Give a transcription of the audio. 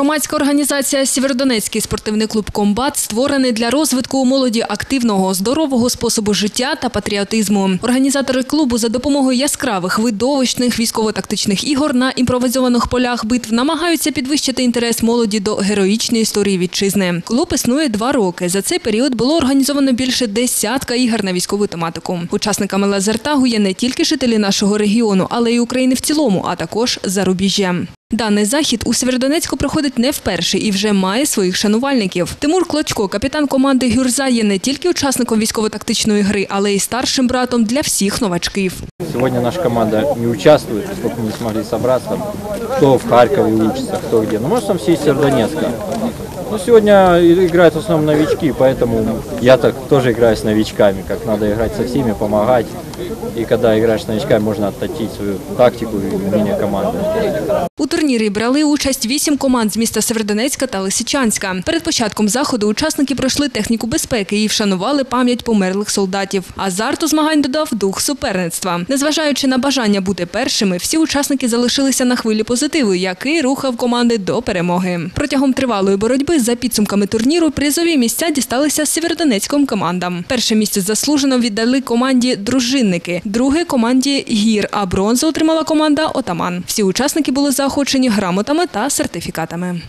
Громадська організація Сєвєродонецький спортивний клуб Комбат створений для розвитку у молоді активного, здорового способу життя та патріотизму. Організатори клубу за допомогою яскравих видовищних військово-тактичних ігор на імпровізованих полях битв намагаються підвищити інтерес молоді до героїчної історії вітчизни. Клуб існує два роки. За цей період було організовано більше десятка ігор на військову тематику. Учасниками лазертагу є не тільки жителі нашого регіону, але й України в цілому, а також зарубіжжя. Даний захід у Сєвєродонецьку проходить не вперше і вже має своїх шанувальників. Тимур Клочко, капітан команди Гюрза, є не тільки учасником військово-тактичної гри, але й старшим братом для всіх новачків. Сьогодні наша команда не участвує, поскольку не смогли зібратися, хто в Харкові вчиться, хто де. Ну, може, там всі Северодонецка. Но сегодня играют в основном новички, поэтому я так тоже играю с новичками, как надо играть со всеми, помогать. И когда играешь с новичками, можно отточить свою тактику и умение команды. У турнірі брали участь вісім команд з міста Северодонецька та Лисичанська. Перед початком заходу учасники пройшли техніку безпеки і вшанували пам'ять померлих солдатів. Азарту змагань додав дух суперництва. Незважаючи на бажання бути першими, всі учасники залишилися на хвилі позитиву, який рухав команди до перемоги. Протягом тривалої боротьби за підсумками турніру призові місця дісталися сєвєродонецьким командам. Перше місце заслужено віддали команді дружинники, друге команді гір, а бронзу отримала команда Отаман. Всі учасники були заохочені грамотами та сертифікатами.